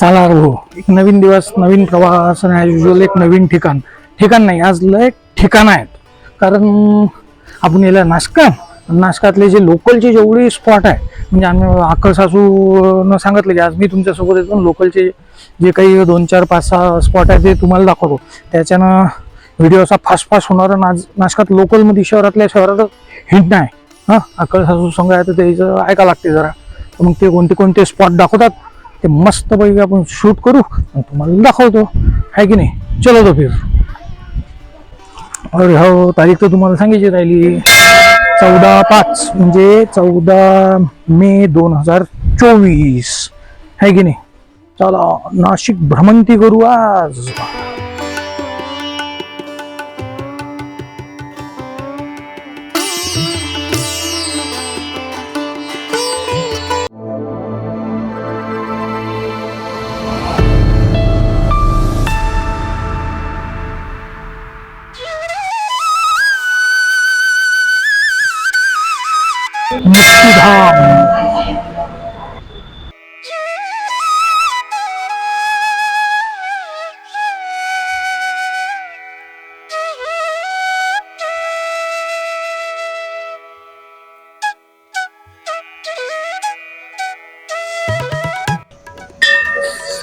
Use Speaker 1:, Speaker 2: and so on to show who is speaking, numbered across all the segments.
Speaker 1: चालणार हो एक नवीन दिवस नवीन प्रवास आणि युजल एक नवीन ठिकाण. ठिकाण नाही आज लय ठिकाण आहेत. कारण आपण याला नाशकात नाशकातले जे लोकलचे जेवढे स्पॉट आहे म्हणजे आम्ही अक्कल सासूनं सांगितलं की आज मी तुमच्यासोबत येतो लोकलचे जे काही दोन चार पाच सहा स्पॉट आहे ते तुम्हाला दाखवतो. त्याच्यानं व्हिडिओ असा फास्ट फास्ट होणार आणि आज नाशकात लोकलमध्ये शहरातल्या शहरात हिंट नाही. हां अक्कल सासू संघ आहे तर त्याचं ऐका लागते जरा. मग ते कोणते कोणते स्पॉट दाखवतात ते मस्तपैकी आपण शूट करू आणि तुम्हाला दाखवतो. आहे की नाही? चलो तो फिर. अरे हो तारीख तर तुम्हाला सांगायची राहिली. चौदा पाच म्हणजे चौदा मे दोन हजार चोवीस. आहे की नाही? चला नाशिक भ्रमंती करू आज.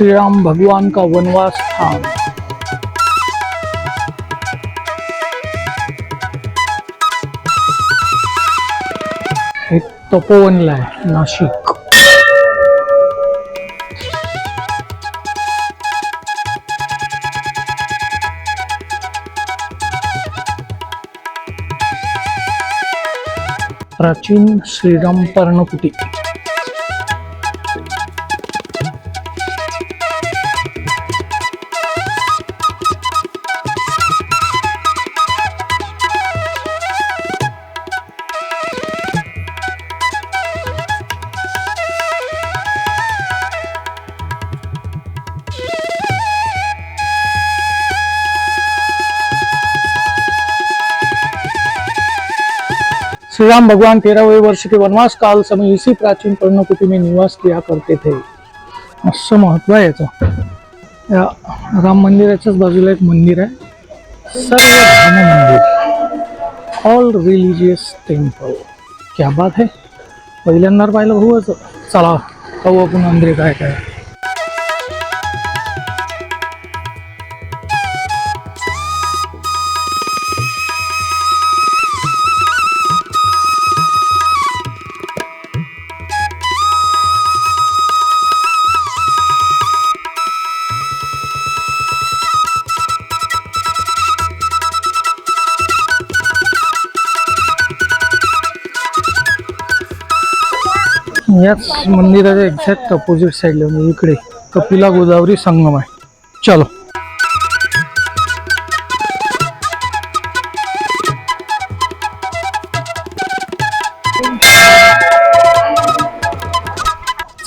Speaker 1: श्री राम भगवान का वनवास स्थान एक तपोवनला आहे नाशिक. प्राचीन श्रीराम पर्णकुटी. श्री राम भगवान तेरहवें वर्ष के वनवास काल समय इसी प्राचीन पर्णकुटी में निवास किया करते थे। असं महत्त्व आहे याचं. या राम मंदिराच्याच बाजूला एक मंदिर आहे. सर्व धर्म मंदिर. ऑल रिलिजियस टेम्पल क्या बात है. पहिल्यांदा पाहिलं भाऊ चला पाहू आपण अंदरे काय काय. याच मंदिराच्या एक्झॅक्ट अपोजिट साईडला म्हणजे इकडे. कपिला गोदावरी संगम आहे. चलो.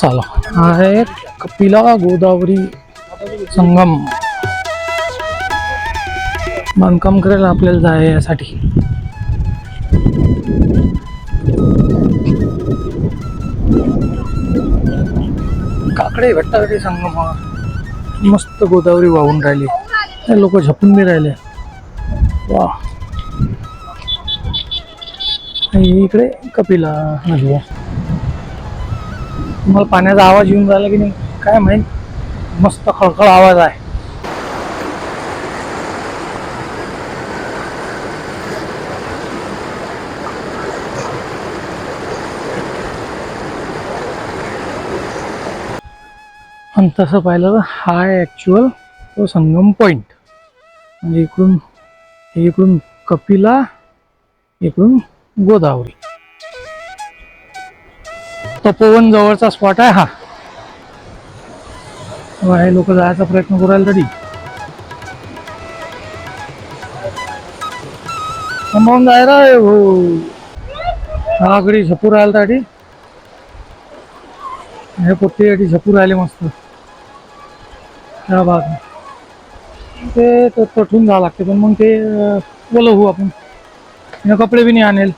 Speaker 1: चला. हा आहे कपिला गोदावरी संगम. बांधकाम करायला आपल्याला जाय यासाठी काकडे भेटतात सांग मग मस्त गोदावरी वाहून राहिली. लोक झपून बी राहिले. वा. इकडे कपिला नदी आहे. तुम्हाला पाण्याचा आवाज येऊन राहिला की नाही काय माहीत? मस्त खळखळ आवाज आहे. आणि तसं पाहिलं तर हा आहे ॲक्च्युअल तो संगम पॉईंट म्हणजे इकडून इकडून कपिला इकडून गोदावरी. तपोवन जवळचा स्पॉट आहे हा. हे लोक जायचा प्रयत्न करू तरी मग जायला हो. हा आगडी झपू राहिला ताडी हे पोट्टी झपू राहिले मस्त. त्या बाग ते तो तठून जावं लागते पण मग ते अं, ओलं होऊ आपण. आणि कपडे बी नाही आणेल.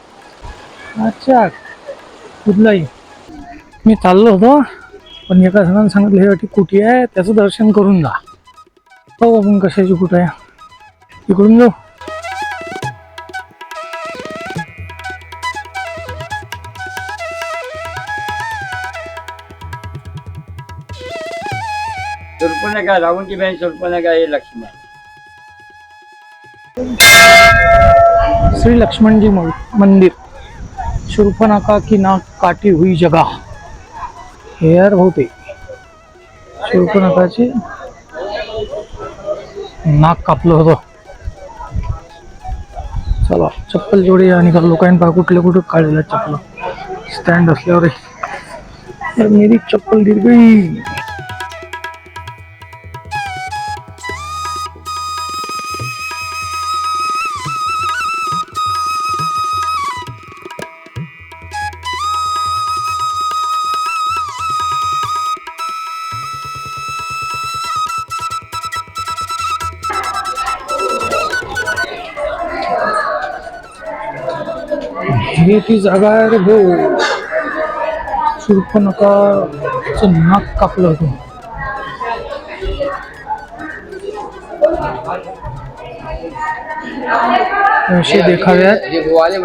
Speaker 1: अच्छा. कुठलाही. मी चाललो होतो पण एका जणांनी सांगितलं हे वाटी कुठे आहे? त्याचं दर्शन करून जा. हो आपण कशाची कुठं आहे? इकडून जाऊ.
Speaker 2: शूर्पणखा रावणची बहीण शूर्पणखा हे लक्ष्मण
Speaker 1: श्री लक्ष्मणजी मंदिर. शूर्पणखा की नाक काटी हुई जगा हे यार बहुतेक. शूर्पणखाचे नाक कापलं होतं. चला चप्पल जोडी आणि का लोकांनी पहा कुठले कुठे काढलेल्या चप्पल. स्टँड असल्यावर मेरी चप्पल गिर गई. हे ती जागा आहे रे भाऊ. नाक कापलं होतं असे देखाव्यात.
Speaker 3: ये वाले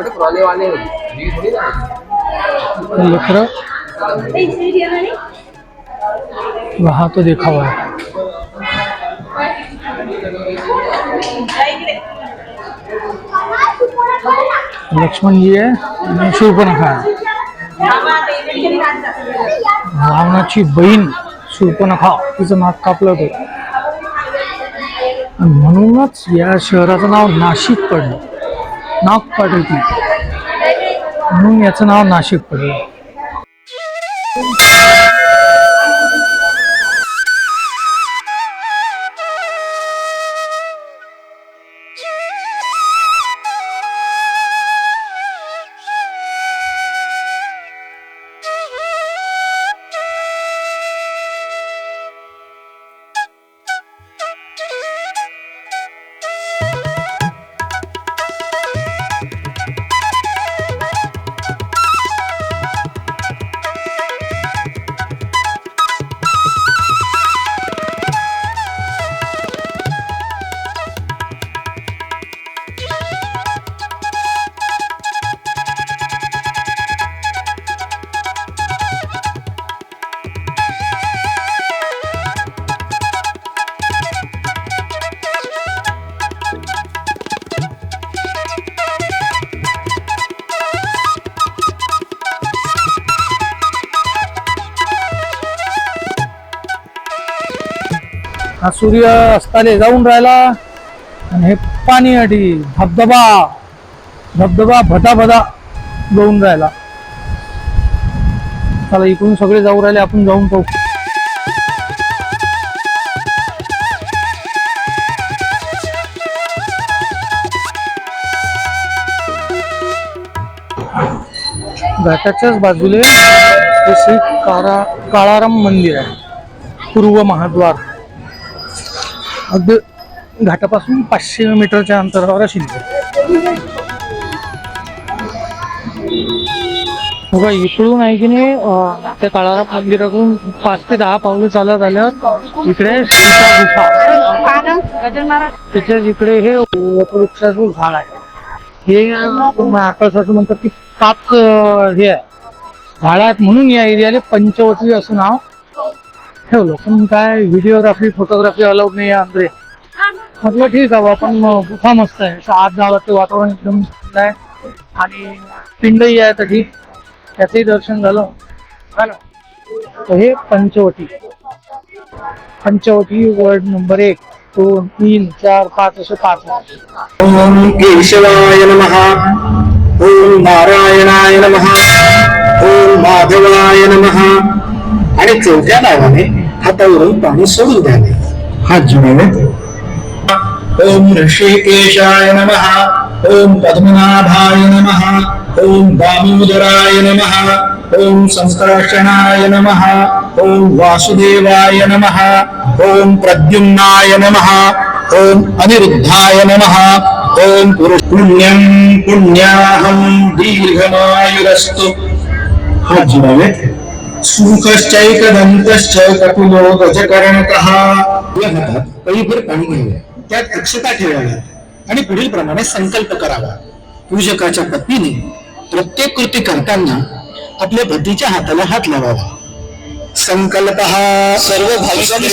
Speaker 1: वहा तो देखावा आहे. लक्ष्मणजी आहे आणि शूर्पणखा रावणाची बहीण शूर्पणखा तिचं नाक कापलं होतं. म्हणूनच या शहराचं नाव नाशिक पडलं. नाक पाठवती म्हणून याचं नाव नाशिक पडलं. हा सूर्य अस्ताले जाऊन राहिला. आणि हे पाणी अटी धबधबा धबधबा भटाभदा जाऊन राहिला. चला इकडून सगळे जाऊ राहिले आपण जाऊन पाहू. घाटाच्याच बाजूले श्री कारा काळाराम मंदिर आहे. पूर्व महाद्वार. अगदी घाटापासून पाचशे मीटरच्या अंतरावर असेल बघा इकडून आहे की नाही त्या काळाला मंदिराकडून पाच ते दहा पावलं चालत आल्यावर इकडे त्याच्या त्याच्याच इकडे हे वटवृक्षाचं झाड आहे. हे आकाशाचं म्हणतात की पाच हे आहे. झाड आहेत म्हणून या एरियाला पंचवटी असं नाव. ठेवलं. पण काय व्हिडिओग्राफी फोटोग्राफी अलाउड नाही आहे आंध्रे म्हटलं ठीक आहे आपण गुफा मस्त आहे. असं आत जावं ते वातावरण एकदम आहे. आणि पिंडही आहे तशी त्याचंही दर्शन झालं. झालं. तर हे पंचवटी. पंचवटी वर्ड नंबर एक. दोन तीन चार पाच असे पाच
Speaker 4: ओम केशवाय नमः. ओम नारायणाय नमः. ओम माधवाय नमः. आणि चौथ्या नावाने हातावरून पाणी सोडून द्यावे. हात जोडावे. ओम ऋषिकेशाय नमः. ॐ पद्मनाभाय नमः. ॐ दामोदराय नमः. ओम संकर्षणाय नमः. ॐ वासुदेवाय नमः. ॐ प्रद्युम्नाय नमः. ॐ अनिरुद्धाय नमः. ॐ पुरुष पुण्यं पुण्याहं दीर्घमायुरस्तु. हात जोडावे सुखश्चैकदन्तश्च कपिलो गजकर्णकः या हातात कळीभर पाणी घ्यावे त्यात अक्षता ठेवाव्यात आणि पुढील प्रमाणे संकल्प करावा. पूजकाच्या पत्नीने प्रत्येक कृती करताना आपल्या पतीच्या हाताला हात लावावा. संकल्प हा सर्व भाविकांनी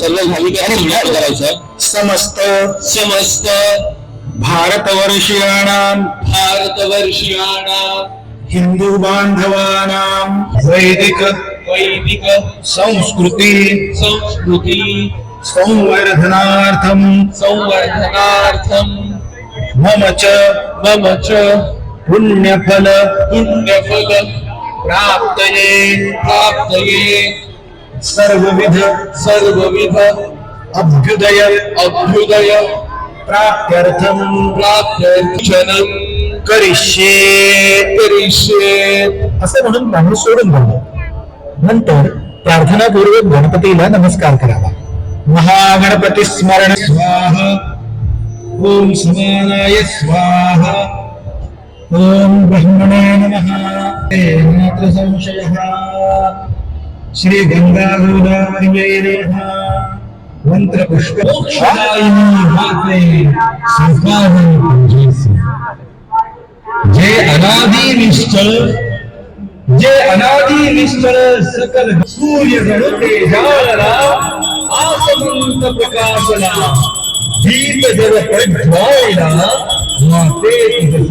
Speaker 4: सर्व भाविकांनी विचार करायचा. समस्त समस्त भारतवर्षीयाणां भारतवर्षीयाणां हिंदू बांधवानां वैदिक वैदिक संस्कृती संस्कृती संवर्धनार्थं संवर्धनार्थं मम च मम च पुण्यफल पुण्यफल प्राप्तये प्राप्तये। सर्वविध सर्वविध अभ्युदय अभ्युदय प्राप्त्यर्थं प्राप्त्यर्थनं करिष्ये करिष्ये असं म्हणून माणूस सोडून द्यावं नंतर प्रार्थनापूर्वक गणपतीला नमस्कार करावा. महागणपती स्मरण स्वाहा. ओम समानाय स्वाहा. ओम ब्रह्मणे नमः. संशयः. श्री गंगा गोदावरी नमः मंत्र पुष्प जे अनादि निश्चळ जे अनादि निश्चळ सकल सूर्य गणते जाळला आसमंत प्रकाशला दीप जग प्रज्वाळला माते तुझ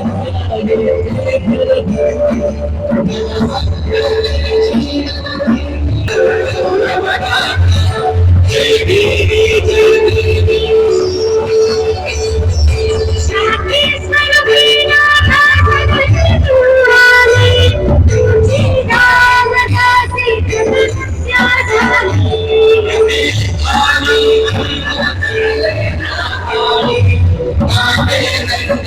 Speaker 4: Thank you.
Speaker 1: ओम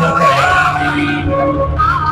Speaker 1: नमः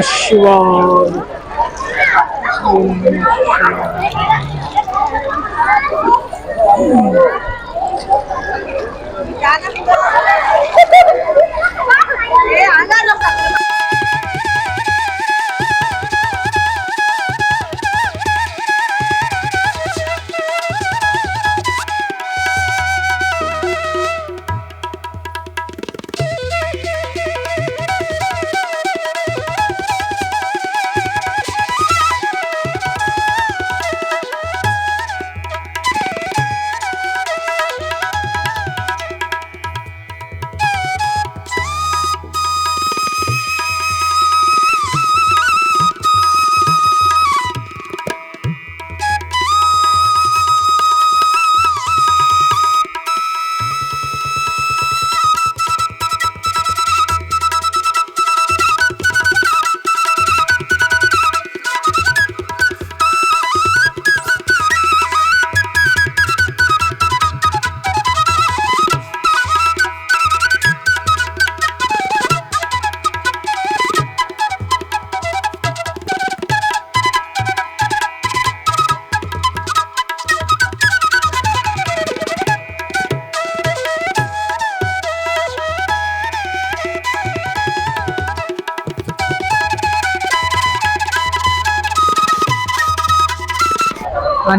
Speaker 1: शिवाय। ओम नमः।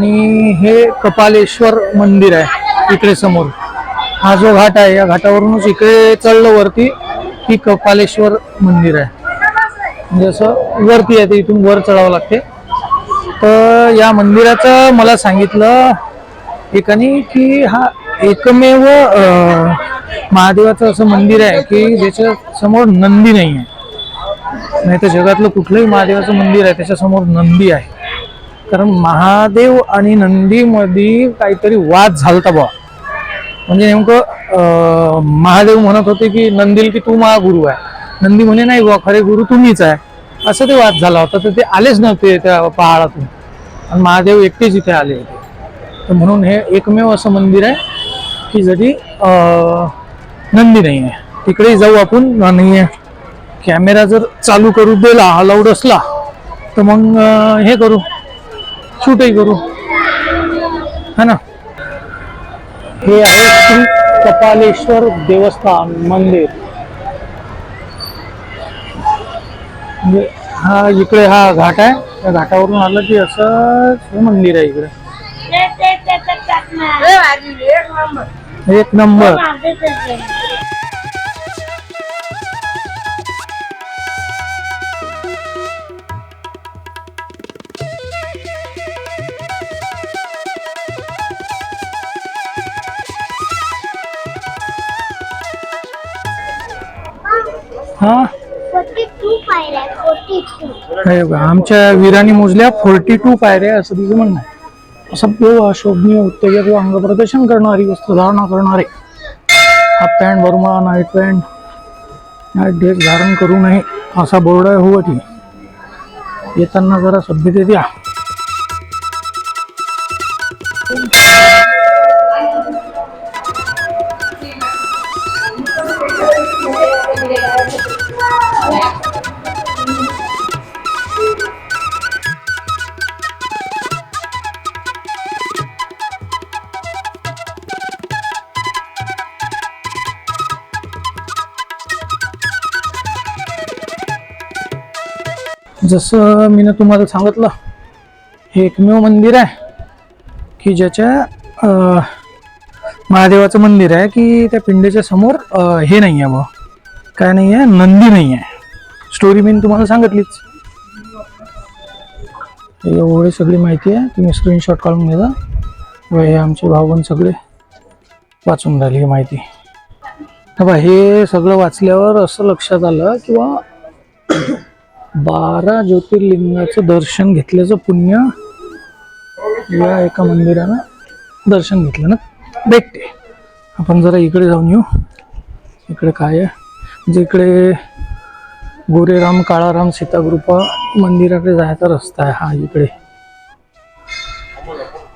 Speaker 1: आणि हे कपालेश्वर मंदिर आहे इकडे समोर. हा जो घाट आहे या घाटावरूनच इकडे चढलं वरती की कपालेश्वर मंदिर आहे. म्हणजे जसं वरती आहे ते इथून वर चढावं लागते. तर या मंदिराचं मला सांगितलं एकाने की हा एकमेव महादेवाचं असं मंदिर आहे की ज्याच्या समोर नंदी नाही आहे. नाही तर जगातलं कुठलंही महादेवाचं मंदिर आहे त्याच्यासमोर नंदी आहे. कारण महादेव आणि नंदीमध्ये काहीतरी वाद झाला होता बा म्हणजे नेमकं महादेव म्हणत होते की नंदील की तू महा गुरु आहे. नंदी म्हणे नाही बुवा खरे गुरु तुम्हीच आहे. असं ते वाद झाला होता तर ते आलेच नव्हते त्या पहाडातून. आणि महादेव एकटेच इथे आले होते. तर म्हणून हे एकमेव असं मंदिर आहे की जरी नंदी नाही आहे. तिकडेही जाऊ आपण नाही कॅमेरा जर चालू करू दिला अलाउड असला तर मग हे करू. शूटही करू. है ना? हे आहे श्री कपालेश्वर देवस्थान मंदिर. म्हणजे हा इकडे हा घाट आहे. या घाटावरून आलं की असं हे मंदिर आहे इकडे. एक नंबर. हा? आमच्या वीरांनी मोजल्या फोर्टी टू पायऱ्या असं तिचं म्हणणं आहे. सभ्य व शोभनीय उत्तेजक व अंग प्रदर्शन करणारी वस्त्रधारणा करणारे. Half pant Bermuda night pant night dress धारण करू नये असा बोर्ड आहे हो ती. येताना जरा सभ्यते द्या जसं मी ना तुम्हाला सांगितलं हे एकमेव मंदिर आहे की ज्याच्या महादेवाचं मंदिर आहे की त्या पिंडेच्या समोर हे नाही आहे बा काय नाही आहे? नंदी नाही आहे. स्टोरी मी तुम्हाला सांगितलीच. एवढी सगळी माहिती आहे. तुम्ही स्क्रीनशॉट काढून घ्या. व हे आमचे भाऊबंद सगळे. वाचून राहिले ही माहिती. हे हे सगळं वाचल्यावर असं लक्षात आलं किंवा बारा ज्योतिर्लिंगाचं दर्शन घेतल्याचं पुण्य या एका मंदिरानं दर्शन घेतलं ना? भेटते. आपण जरा इकडे जाऊन येऊ. इकडे काय आहे? म्हणजे इकडे गोरेराम काळाराम सीतागृपा मंदिराकडे जायचा रस्ता आहे. हा इकडे.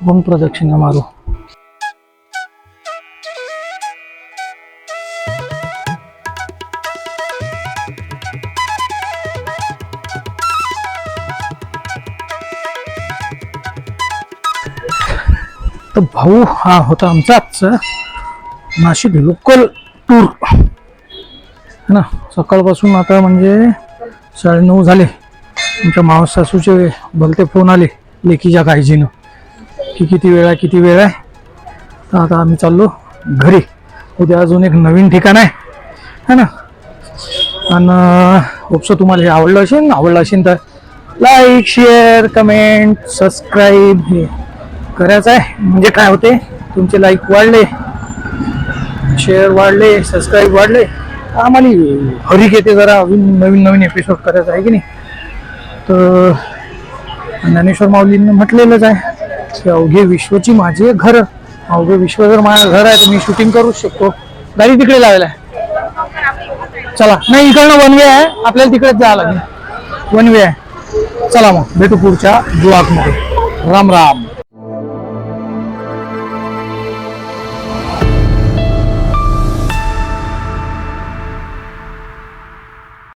Speaker 1: आपण प्रदक्षिणा मारू. भाऊ हा होता आमचा आजचा नाशिक लोकल टूर है ना? सकाळपासून आता म्हणजे साडेनऊ झाले. आमच्या मावस सासूचे भलते फोन आले लेकीच्या काळजीनं. की किती वेळ आहे किती वेळ आहे? तर आता आम्ही चाललो घरी. उद्या अजून एक नवीन ठिकाण आहे. है ना? आणि होपसो तुम्हाला हे आवडलं असेल आवडलं असेल तर लाईक शेअर कमेंट सबस्क्राईब हे. करायचं आहे. म्हणजे काय होते? तुमचे लाईक वाढले. शेअर वाढले. सबस्क्राईब वाढले. आम्हाला हरिक येते जरा. अजून नवीन नवीन एपिसोड करायचा आहे की नाही? तर ज्ञानेश्वर माऊलींनी म्हटलेलंच आहे की अवघे विश्वची माझी घर. अवघे विश्व जर माझं घर आहे तर मी शूटिंग करूच शकतो. गाडी तिकडे लावायला चला. नाही इकडनं वन वे आहे. आपल्याला तिकडेच जायला लागेल. वन वे आहे. चला मग. भेटू पुढच्या ब्लॉकमध्ये राम राम.